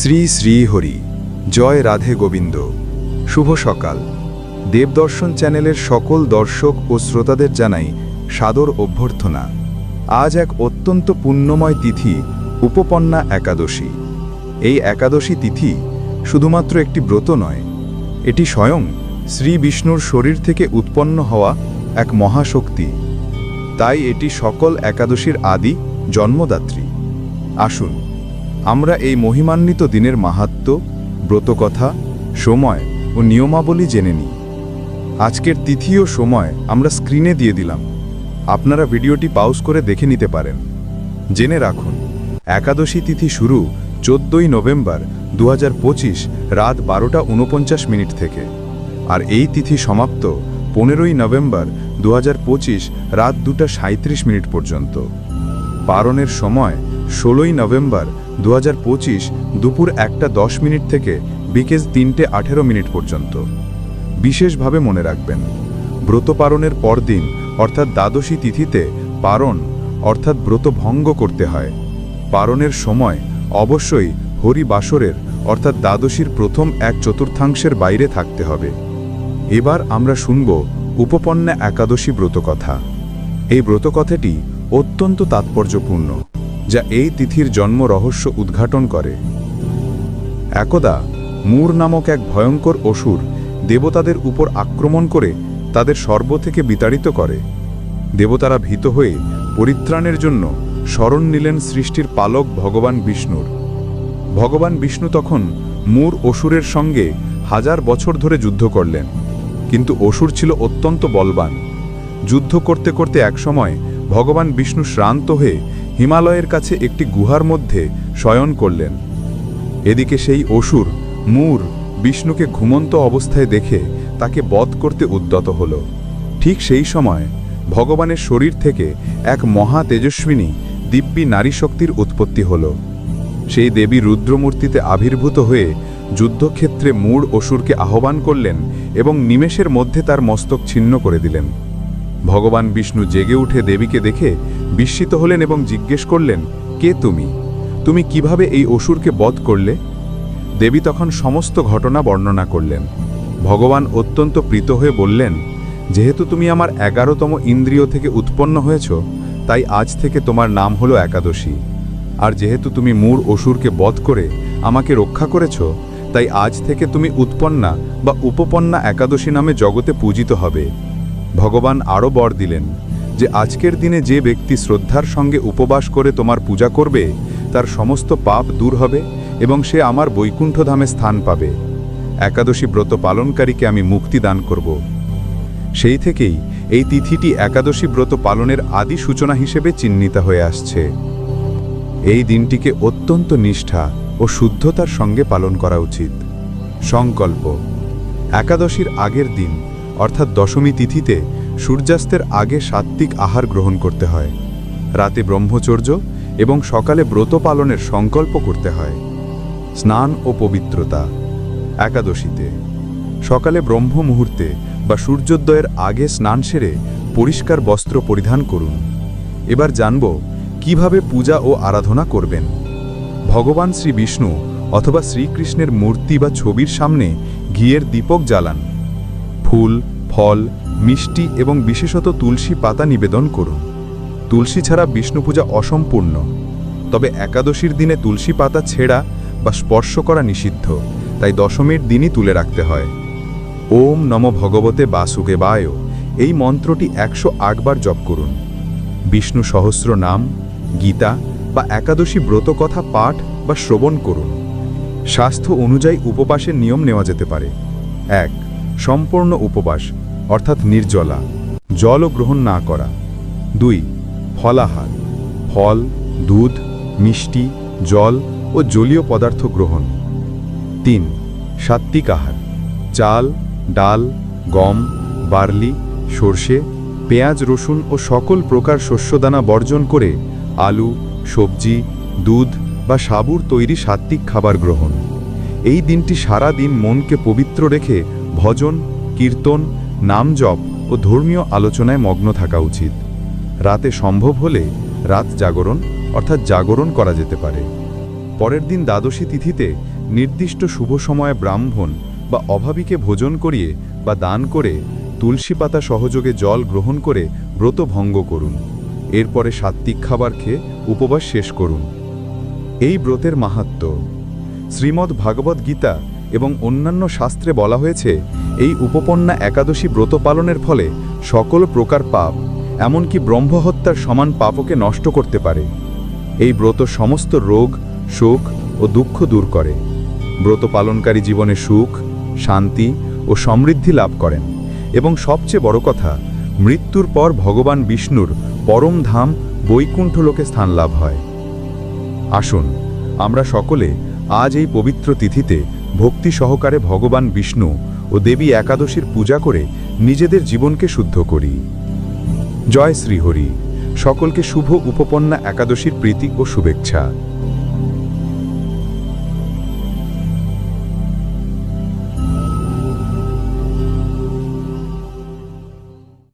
শ্রী শ্রী হরি, জয় রাধে গোবিন্দ। শুভ সকাল। দেবদর্শন চ্যানেলের সকল দর্শক ও শ্রোতাদের জানাই সাদর অভ্যর্থনা। আজ এক অত্যন্ত পুণ্যময় তিথি, উপপন্না একাদশী। এই একাদশী তিথি শুধুমাত্র একটি ব্রত নয়, এটি স্বয়ং শ্রী বিষ্ণুর শরীর থেকে উৎপন্ন হওয়া এক মহাশক্তি। তাই এটি সকল একাদশীর আদি জন্মদাত্রী। আসুন আমরা এই মহিমান্বিত দিনের মাহাত্ম্য ব্রতকথা, সময় ও নিয়মাবলী জেনে নিই। আজকের তিথি ও সময় আমরা স্ক্রিনে দিয়ে দিলাম। আপনারা ভিডিওটি পাউজ করে দেখে নিতে পারেন। জেনে রাখুন, একাদশী তিথি শুরু চোদ্দই নভেম্বর দু হাজার পঁচিশ রাত বারোটা উনপঞ্চাশ মিনিট থেকে আর এই তিথি সমাপ্ত পনেরোই নভেম্বর দু হাজার পঁচিশ রাত দুটা সাঁত্রিশ মিনিট পর্যন্ত। পারণের সময় ষোলোই নভেম্বর দু হাজার পঁচিশ দুপুর একটা দশ মিনিট থেকে বিকেল তিনটে আঠেরো মিনিট পর্যন্ত। বিশেষভাবে মনে রাখবেন, ব্রত পারণের পরদিন, অর্থাৎ দ্বাদশী তিথিতে পারণ, অর্থাৎ ব্রত ভঙ্গ করতে হয়। পারণের সময় অবশ্যই হরিবাসরের, অর্থাৎ দ্বাদশীর প্রথম এক চতুর্থাংশের বাইরে থাকতে হবে। এবার আমরা শুনব উপপন্না একাদশী ব্রতকথা। এই ব্রতকথাটি অত্যন্ত তাৎপর্যপূর্ণ। যা এই তিথির জন্ম রহস্য উদ্ঘাটন করে। একদা মূর নামক এক ভয়ঙ্কর অসুর দেবতাদের উপর আক্রমণ করে তাদের সর্ব থেকে বিতাড়িত করে। দেবতারা ভীত হয়ে পরিত্রাণের জন্য শরণ নিলেন সৃষ্টির পালক ভগবান বিষ্ণুর। ভগবান বিষ্ণু তখন মূর অসুরের সঙ্গে হাজার বছর ধরে যুদ্ধ করলেন। কিন্তু অসুর ছিল অত্যন্ত বলবান। যুদ্ধ করতে করতে একসময় ভগবান বিষ্ণু শ্রান্ত হয়ে হিমালয়ের কাছে একটি গুহার মধ্যে শয়ন করলেন। এদিকে সেই অসুর, মূর, বিষ্ণুকে ঘুমন্ত অবস্থায় দেখে তাকে বধ করতে উদ্যত হল। ঠিক সেই সময় ভগবানের শরীর থেকে এক মহা তেজস্বিনী দিব্যি নারী শক্তির উৎপত্তি হল। সেই দেবী রুদ্রমূর্তিতে আবির্ভূত হয়ে যুদ্ধক্ষেত্রে মূঢ় অসুরকে আহ্বান করলেন এবং নিমেষের মধ্যে তার মস্তক ছিন্ন করে দিলেন। ভগবান বিষ্ণু জেগে উঠে দেবীকে দেখে বিস্মিত হলেন এবং জিজ্ঞেস করলেন, কে তুমি? তুমি কীভাবে এই অসুরকে বধ করলে? দেবী তখন সমস্ত ঘটনা বর্ণনা করলেন। ভগবান অত্যন্ত প্রীত হয়ে বললেন, যেহেতু তুমি আমার এগারোতম ইন্দ্রিয় থেকে উৎপন্ন হয়েছ, তাই আজ থেকে তোমার নাম হলো একাদশী। আর যেহেতু তুমি মূর অসুরকে বধ করে আমাকে রক্ষা করেছ, তাই আজ থেকে তুমি উৎপন্না বা উপপন্না একাদশী নামে জগতে পূজিত হবে। ভগবান আরও বর দিলেন যে আজকের দিনে যে ব্যক্তি শ্রদ্ধার সঙ্গে উপবাস করে তোমার পূজা করবে, তার সমস্ত পাপ দূর হবে এবং সে আমার বৈকুণ্ঠধামে স্থান পাবে। একাদশী ব্রত পালনকারীকে আমি মুক্তি দান করব। সেই থেকেই এই তিথিটি একাদশী ব্রত পালনের আদি সূচনা হিসেবে চিহ্নিত হয়ে আসছে। এই দিনটিকে অত্যন্ত নিষ্ঠা ও শুদ্ধতার সঙ্গে পালন করা উচিত। সংকল্প। একাদশীর আগের দিন, অর্থাৎ দশমী তিথিতে সূর্যাস্তের আগে সাত্ত্বিক আহার গ্রহণ করতে হয়। রাতে ব্রহ্মচর্য এবং সকালে ব্রত পালনের সংকল্প করতে হয়। স্নান ও পবিত্রতা। একাদশীতে। সকালে ব্রহ্ম মুহূর্তে বা সূর্যোদয়ের আগে স্নান সেরে পরিষ্কার বস্ত্র পরিধান করুন। এবার জানব কীভাবে পূজা ও আরাধনা করবেন। ভগবান শ্রী বিষ্ণু অথবা শ্রীকৃষ্ণের মূর্তি বা ছবির সামনে ঘিয়ের দীপক জ্বালান। ফুল, ফল মিষ্টি এবং বিশেষত তুলসী পাতা নিবেদন করুন। তুলসী ছাড়া বিষ্ণু পূজা অসম্পূর্ণ। তবে একাদশীর দিনে তুলসী পাতা ছেঁড়া বা স্পর্শ করা নিষিদ্ধ, তাই দশমীর দিনই তুলে রাখতে হয়। ওম নম ভগবতে বাসুদেবায়। এই মন্ত্রটি একশো আটবার জপ করুন। বিষ্ণু সহস্র নাম, গীতা বা একাদশী ব্রত কথা পাঠ বা শ্রবণ করুন। স্বাস্থ্য অনুযায়ী উপবাসের নিয়ম নেওয়া যেতে পারে। এক, সম্পূর্ণ উপবাস। অর্থাৎ নির্জলা, জলও গ্রহণ না করা। দুই, ফলাহার, ফল, দুধ, মিষ্টি, জল ও জলীয় পদার্থ গ্রহণ। তিন সাত্ত্বিক আহার, চাল, ডাল, গম, বার্লি, সর্ষে, পেঁয়াজ, রসুন ও সকল প্রকার শস্যদানা বর্জন করে আলু, সবজি, দুধ বা সাবুর তৈরি সাত্ত্বিক খাবার গ্রহণ। এই দিনটি সারা দিন মনকে পবিত্র রেখে ভজন, কীর্তন নাম জপ ও ধর্মীয় আলোচনায় মগ্ন থাকা উচিত। রাতে সম্ভব হলে রাত জাগরণ, অর্থাৎ জাগরণ করা যেতে পারে। পরের দিন দ্বাদশী তিথিতে নির্দিষ্ট শুভ সময়ে ব্রাহ্মণ বা অভাবীকে ভোজন করিয়ে বা দান করে তুলসী পাতা সহযোগে জল গ্রহণ করে ব্রত ভঙ্গ করুন। এরপরে সাত্ত্বিক খাবার খেয়ে উপবাস শেষ করুন। এই ব্রতের মাহাত্ম্য শ্রীমদ্ ভাগবত গীতা এবং অন্যান্য শাস্ত্রে বলা হয়েছে এই উপপন্যা একাদশী ব্রত পালনের ফলে সকল প্রকার পাপ, এমনকি ব্রহ্মহত্যার সমান পাপকে নষ্ট করতে পারে। এই ব্রত সমস্ত রোগ, শোক ও দুঃখ দূর করে। ব্রত পালনকারী জীবনে সুখ, শান্তি ও সমৃদ্ধি লাভ করেন। এবং সবচেয়ে বড় কথা, মৃত্যুর পর ভগবান বিষ্ণুর পরম ধাম বৈকুণ্ঠ লোকে স্থান লাভ হয়। আসুন, আমরা সকলে আজ এই পবিত্র তিথিতে ভক্তি সহকারে ভগবান বিষ্ণু ও দেবী একাদশীর পূজা করে নিজেদের জীবনকে শুদ্ধ করি। জয় শ্রীহরি। সকলকে শুভ উপপন্না একাদশীর প্রীতি ও শুভেচ্ছা।